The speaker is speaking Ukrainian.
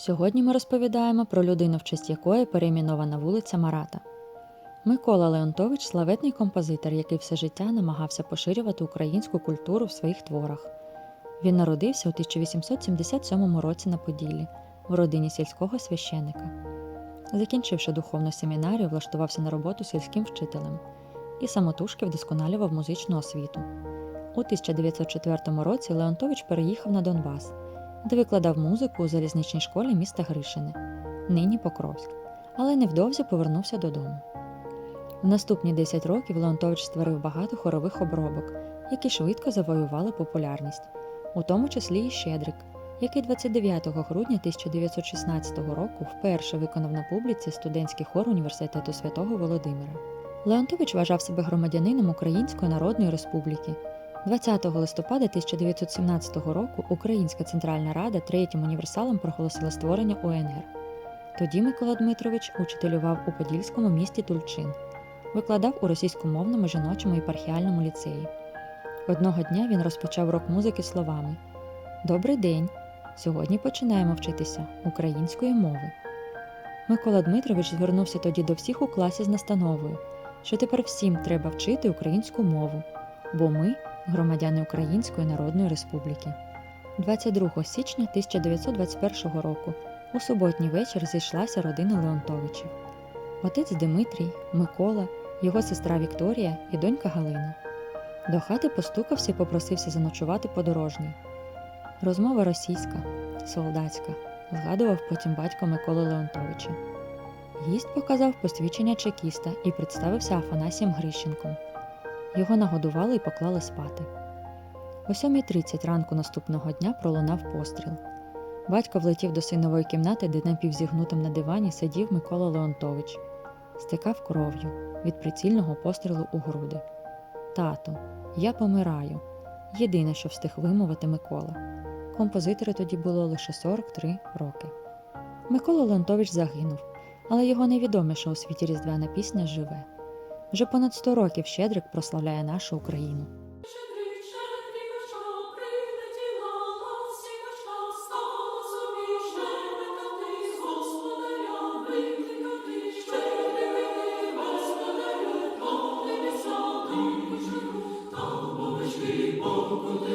Сьогодні ми розповідаємо про людину, в честь якої перейменована вулиця Марата. Микола Леонтович славетний композитор, який все життя намагався поширювати українську культуру в своїх творах. Він народився у 1877 році на Поділлі в родині сільського священика. Закінчивши духовну семінарію, влаштувався на роботу сільським вчителем і самотужки вдосконалював музичну освіту. У 1904 році Леонтович переїхав на Донбас, де викладав музику у залізничній школі міста Гришини, нині Покровськ, але невдовзі повернувся додому. В наступні 10 років Леонтович створив багато хорових обробок, які швидко завоювали популярність, у тому числі і Щедрик, який 29 грудня 1916 року вперше виконав на публіці студентський хор університету святого Володимира. Леонтович вважав себе громадянином Української Народної Республіки. 20 листопада 1917 року Українська Центральна Рада третім універсалом проголосила створення УНР. Тоді Микола Дмитрович учителював у подільському місті Тульчин, викладав у російськомовному жіночому єпархіальному ліцеї. Одного дня він розпочав рок музики словами: Добрий день! Сьогодні починаємо вчитися української мови. Микола Дмитрович звернувся тоді до всіх у класі з настановою, що тепер всім треба вчити українську мову, бо ми громадяни Української Народної Республіки. 22 січня 1921 року у суботній вечір зійшлася родина Леонтовичів. Отець Дмитрій, Микола, його сестра Вікторія і донька Галина. До хати постукався і попросився заночувати подорожній. Розмова російська, солдатська, згадував потім батько Миколи Леонтовича. Гість показав посвідчення чекіста і представився Афанасієм Грищенком. Його нагодували і поклали спати. О 7.30 ранку наступного дня пролунав постріл. Батько влетів до синової кімнати, де напівзігнутим на дивані сидів Микола Леонтович, стикав кров'ю від прицільного пострілу у груди. Тато, я помираю. Єдине, що встиг вимовити Микола. Композитору тоді було лише 43 роки. Микола Леонтович загинув, але його найвідоміша у світі різдвяна пісня живе. Вже понад 100 років Щедрик прославляє нашу Україну. Богу